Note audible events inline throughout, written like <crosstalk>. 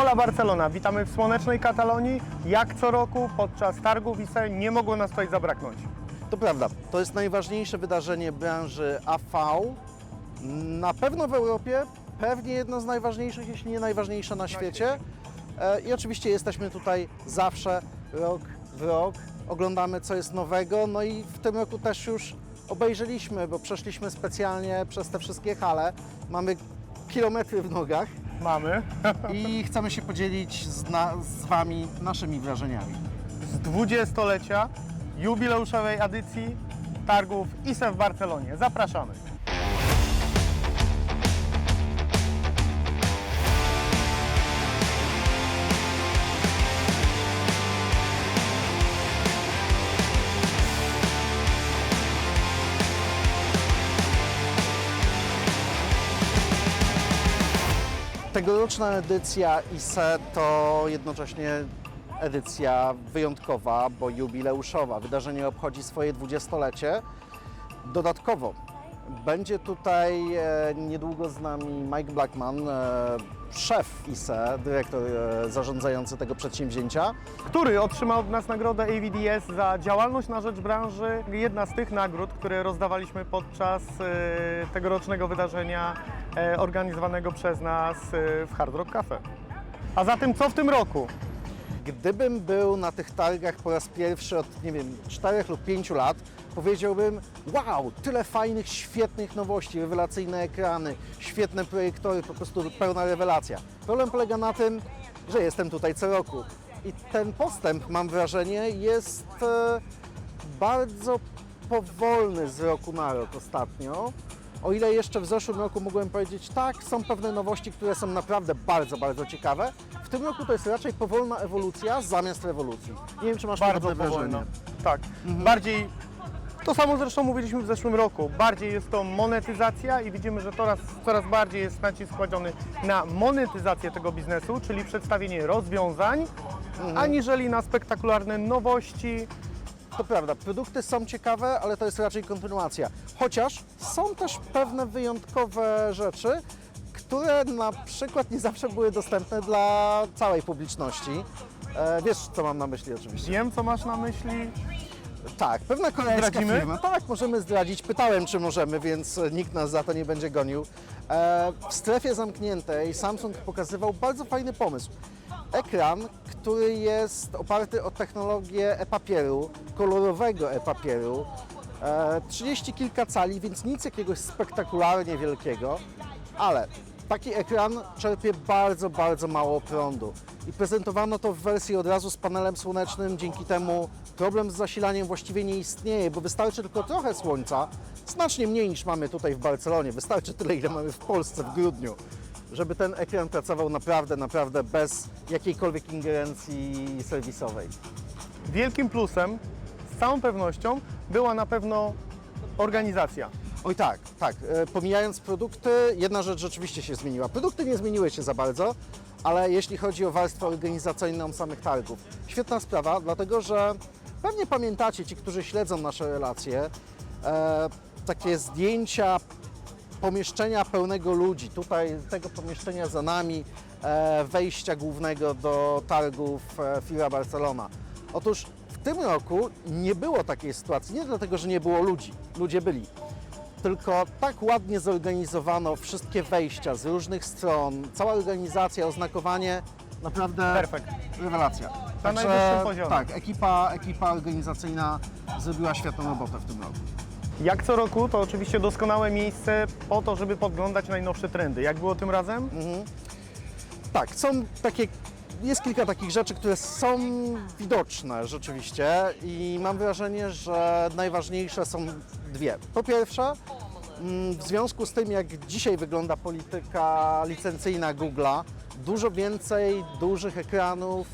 Hola Barcelona, witamy w słonecznej Katalonii. Jak co roku podczas targów ISE nie mogło nas tutaj zabraknąć. To prawda, to jest najważniejsze wydarzenie branży AV. Na pewno w Europie, pewnie jedno z najważniejszych, jeśli nie najważniejsze na świecie. E, I oczywiście jesteśmy tutaj zawsze, rok w rok. Oglądamy, co jest nowego. No i w tym roku też już obejrzeliśmy, bo przeszliśmy specjalnie przez te wszystkie hale. Mamy kilometry w nogach Mamy i chcemy się podzielić z, na, z Wami naszymi wrażeniami. z dwudziestolecia jubileuszowej edycji targów ISE w Barcelonie. Zapraszamy. Tegoroczna edycja ISE to jednocześnie edycja wyjątkowa, bo jubileuszowa. Wydarzenie obchodzi swoje dwudziestolecie. Dodatkowo będzie tutaj e, niedługo z nami Mike Blackman, e, szef ISE, dyrektor e, zarządzający tego przedsięwzięcia. który otrzymał od nas nagrodę AVDS za działalność na rzecz branży. Jedna z tych nagród, które rozdawaliśmy podczas e, tegorocznego wydarzenia e, organizowanego przez nas w Hard Rock Cafe. A zatem co w tym roku? Gdybym był na tych targach po raz pierwszy od, nie wiem, 4 lub 5 lat, powiedziałbym, wow, tyle fajnych, świetnych nowości, rewelacyjne ekrany, świetne projektory, po prostu pełna rewelacja. Problem polega na tym, że jestem tutaj co roku. I ten postęp, mam wrażenie, jest e, bardzo powolny z roku na rok ostatnio. O ile jeszcze w zeszłym roku mogłem powiedzieć, tak, są pewne nowości, które są naprawdę bardzo, bardzo ciekawe. W tym roku to jest raczej powolna ewolucja zamiast rewolucji. Nie wiem, czy masz Bardzo wrażenie. Tak, bardziej to samo zresztą mówiliśmy w zeszłym roku. Bardziej jest to monetyzacja i widzimy, że coraz, coraz bardziej jest nacisk kładziony na monetyzację tego biznesu, czyli przedstawienie rozwiązań, aniżeli na spektakularne nowości. To prawda, produkty są ciekawe, ale to jest raczej kontynuacja. Chociaż są też pewne wyjątkowe rzeczy, które na przykład nie zawsze były dostępne dla całej publiczności. E, wiesz, co mam na myśli oczywiście. Wiem, co masz na myśli. Tak, pewna koreańska Zdradzimy? firma. Tak, możemy zdradzić. Pytałem, czy możemy, więc e, nikt nas za to nie będzie gonił. E, w strefie zamkniętej Samsung pokazywał bardzo fajny pomysł. Ekran, który jest oparty o technologię e-papieru, kolorowego e-papieru. E, 30 kilka cali, więc nic jakiegoś spektakularnie wielkiego, ale taki ekran czerpie bardzo, bardzo mało prądu. I prezentowano to w wersji od razu z panelem słonecznym, dzięki temu problem z zasilaniem właściwie nie istnieje, bo wystarczy tylko trochę słońca, znacznie mniej niż mamy tutaj w Barcelonie, wystarczy tyle, ile mamy w Polsce w grudniu, żeby ten ekran pracował naprawdę, naprawdę bez jakiejkolwiek ingerencji serwisowej. Wielkim plusem, z całą pewnością, była na pewno organizacja. Oj tak, tak. E, Pomijając produkty, jedna rzecz rzeczywiście się zmieniła. Produkty nie zmieniły się za bardzo, ale jeśli chodzi o warstwę organizacyjną samych targów, świetna sprawa, dlatego że pewnie pamiętacie ci, którzy śledzą nasze relacje, e, takie zdjęcia pomieszczenia pełnego ludzi. Tutaj tego pomieszczenia za nami, e, wejścia głównego do targów e, Fira Barcelona. Otóż w tym roku nie było takiej sytuacji, nie dlatego, że nie było ludzi, ludzie byli, tylko tak ładnie zorganizowano wszystkie wejścia z różnych stron, cała organizacja, oznakowanie, naprawdę Perfekt. rewelacja. Na najwyższym poziomie. Tak, ekipa, ekipa organizacyjna zrobiła świetną robotę w tym roku. Jak co roku, to oczywiście doskonałe miejsce po to, żeby podglądać najnowsze trendy. Jak było tym razem? Tak, są takie, jest kilka takich rzeczy, które są widoczne rzeczywiście i mam wrażenie, że najważniejsze są dwie. Po pierwsze, mm, w związku z tym, jak dzisiaj wygląda polityka licencyjna Google'a, dużo więcej dużych ekranów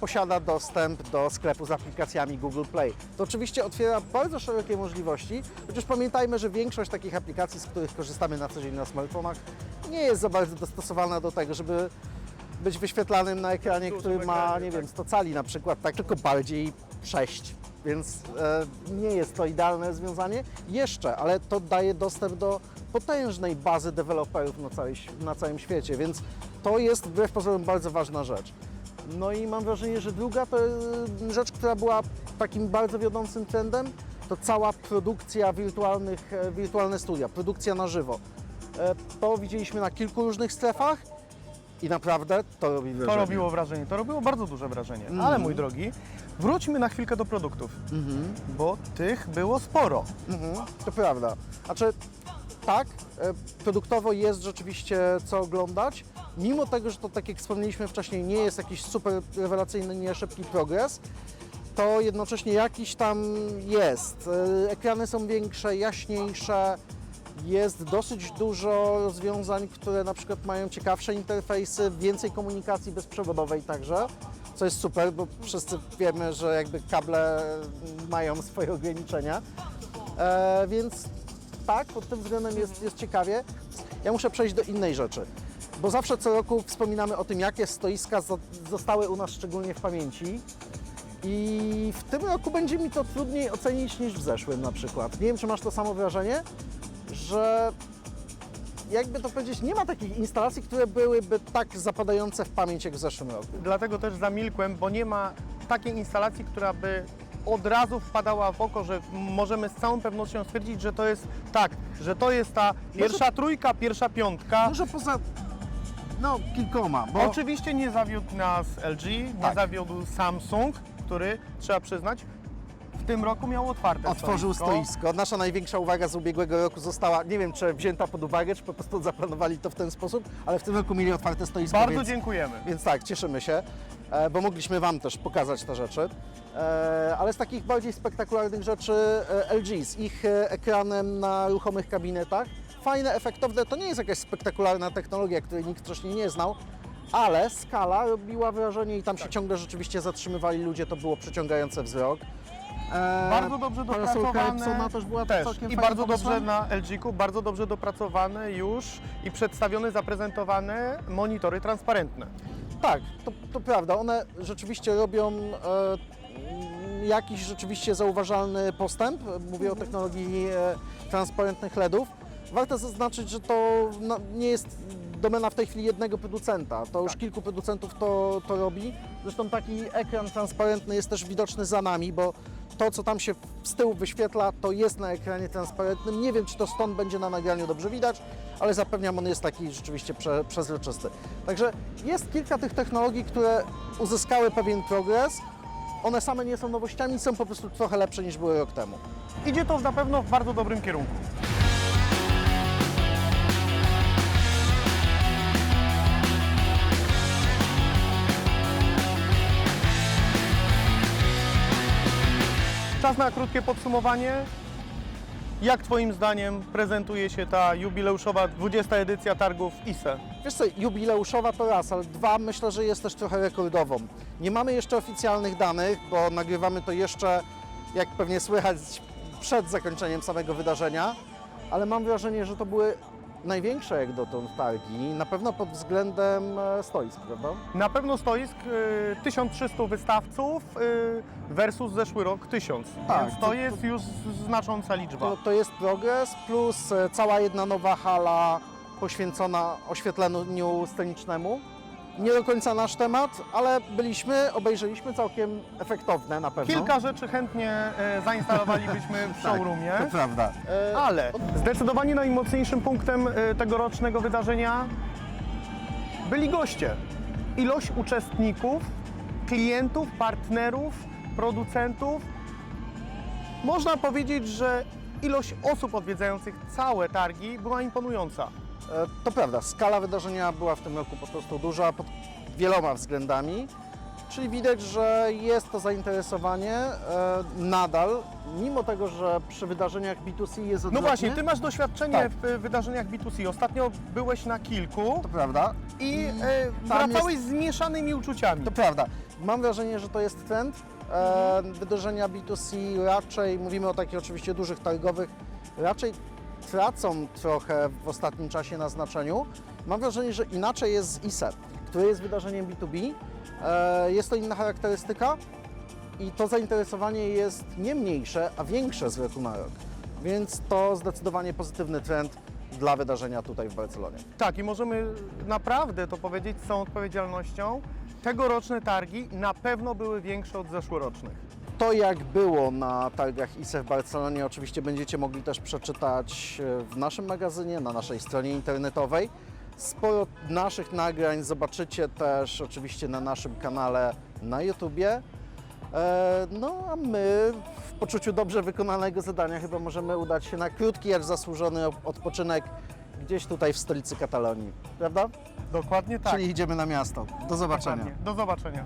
posiada dostęp do sklepu z aplikacjami Google Play. To oczywiście otwiera bardzo szerokie możliwości, chociaż pamiętajmy, że większość takich aplikacji, z których korzystamy na co dzień na smartfonach, nie jest za bardzo dostosowana do tego, żeby być wyświetlanym na ekranie, który ma, nie tak. wiem, 100 cali na przykład, tak, tylko bardziej 6. Więc e, nie jest to idealne rozwiązanie jeszcze, ale to daje dostęp do potężnej bazy deweloperów na, całej, na całym świecie, więc To jest wbrew pozorom bardzo ważna rzecz. No i mam wrażenie, że druga to e, rzecz, która była takim bardzo wiodącym trendem, to cała produkcja wirtualnych, e, wirtualne studia, produkcja na żywo. E, To widzieliśmy na kilku różnych strefach i naprawdę to robi wrażenie. To robiło wrażenie, to robiło bardzo duże wrażenie. Mhm. Ale mój drogi, wróćmy na chwilkę do produktów, Mhm. bo tych było sporo. Mhm, to prawda. Znaczy, tak, e, produktowo jest rzeczywiście co oglądać, mimo tego, że to tak jak wspomnieliśmy wcześniej, nie jest jakiś super rewelacyjny, nie szybki progres, to jednocześnie jakiś tam jest. E, Ekrany są większe, jaśniejsze, jest dosyć dużo rozwiązań, które na przykład mają ciekawsze interfejsy, więcej komunikacji bezprzewodowej także, co jest super, bo wszyscy wiemy, że jakby kable mają swoje ograniczenia. E, więc tak, pod tym względem jest, jest ciekawie. Ja muszę przejść do innej rzeczy, bo zawsze co roku wspominamy o tym, jakie stoiska zo- zostały u nas szczególnie w pamięci. I w tym roku będzie mi to trudniej ocenić niż w zeszłym na przykład. Nie wiem, czy masz to samo wrażenie, że jakby to powiedzieć, nie ma takich instalacji, które byłyby tak zapadające w pamięć jak w zeszłym roku. Dlatego też zamilkłem, bo nie ma takiej instalacji, która by od razu wpadała w oko, że możemy z całą pewnością stwierdzić, że to jest tak, że to jest ta pierwsza trójka, pierwsza piątka. Może poza, no, kilkoma, bo Oczywiście nie zawiódł nas LG, nie Tak. zawiódł Samsung, który trzeba przyznać, w tym roku miał otwarte otworzył stoisko. Nasza największa uwaga z ubiegłego roku została, nie wiem czy wzięta pod uwagę, czy po prostu zaplanowali to w ten sposób, ale w tym roku mieli otwarte stoisko, Bardzo więc, dziękujemy. więc tak, cieszymy się, bo mogliśmy Wam też pokazać te rzeczy. E, Ale z takich bardziej spektakularnych rzeczy e, LG z ich e, ekranem na ruchomych kabinetach. Fajne, efektowne, to nie jest jakaś spektakularna technologia, której nikt wcześniej nie znał, ale skala robiła wrażenie i tam się ciągle rzeczywiście zatrzymywali ludzie, to było przyciągające wzrok. E, Bardzo dobrze dopracowane. Też była Też. I bardzo dobrze na LG-ku, bardzo dobrze dopracowane już i przedstawione, zaprezentowane monitory transparentne. Tak, to, to prawda. One rzeczywiście robią e, jakiś rzeczywiście zauważalny postęp. Mówię o technologii e, transparentnych LEDów. Warto zaznaczyć, że to no, nie jest domena w tej chwili jednego producenta. To już kilku producentów to, to robi. Zresztą taki ekran transparentny jest też widoczny za nami, bo to, co tam się z tyłu wyświetla, to jest na ekranie transparentnym. Nie wiem, czy to stąd będzie na nagraniu dobrze widać, ale zapewniam, on jest taki rzeczywiście prze, przezroczysty. Także jest kilka tych technologii, które uzyskały pewien progres. One same nie są nowościami, są po prostu trochę lepsze niż były rok temu. Idzie to na pewno w bardzo dobrym kierunku. Czas na krótkie podsumowanie. Jak Twoim zdaniem prezentuje się ta jubileuszowa 20. edycja targów ISE? Wiesz co, jubileuszowa to raz, ale dwa myślę, że jest też trochę rekordową. Nie mamy jeszcze oficjalnych danych, bo nagrywamy to jeszcze, jak pewnie słychać, przed zakończeniem samego wydarzenia, ale mam wrażenie, że to były największe jak dotąd targi, na pewno pod względem e, stoisk, prawda? Na pewno stoisk y, 1300 wystawców y, versus zeszły rok 1000, Tak, więc to, to- jest już znacząca liczba. To, to jest progres, plus e, cała jedna nowa hala poświęcona oświetleniu scenicznemu. Nie do końca nasz temat, ale byliśmy, obejrzeliśmy całkiem efektowne na pewno. Kilka rzeczy chętnie e, zainstalowalibyśmy w <laughs> showroomie, To prawda. E, ale zdecydowanie najmocniejszym punktem e, tegorocznego wydarzenia byli goście. Ilość uczestników, klientów, partnerów, producentów. Można powiedzieć, że ilość osób odwiedzających całe targi była imponująca. E, To prawda, skala wydarzenia była w tym roku po prostu duża pod wieloma względami, czyli widać, że jest to zainteresowanie e, nadal, mimo tego, że przy wydarzeniach B2C jest No odwrotnie. właśnie, ty masz doświadczenie Tak. w wydarzeniach B2C. Ostatnio byłeś na kilku To prawda, i e, wracałeś z mieszanymi uczuciami. to prawda. Mam wrażenie, że to jest trend. E, wydarzenia B2C raczej, mówimy o takich oczywiście dużych targowych, raczej tracą trochę w ostatnim czasie na znaczeniu. Mam wrażenie, że inaczej jest z ISE, które jest wydarzeniem B2B. E, jest to inna charakterystyka i to zainteresowanie jest nie mniejsze, a większe z roku na rok. Więc to zdecydowanie pozytywny trend. dla wydarzenia tutaj w Barcelonie. Tak, i możemy naprawdę to powiedzieć z całą odpowiedzialnością. Tegoroczne targi na pewno były większe od zeszłorocznych. To jak było na targach ISE w Barcelonie oczywiście będziecie mogli też przeczytać e, w naszym magazynie, na naszej stronie internetowej. Sporo naszych nagrań zobaczycie też oczywiście na naszym kanale na YouTubie. E, No a my w poczuciu dobrze wykonanego zadania chyba możemy udać się na krótki, acz zasłużony odpoczynek gdzieś tutaj w stolicy Katalonii, prawda? Dokładnie tak. Czyli idziemy na miasto. Do zobaczenia. Dokładnie. Do zobaczenia.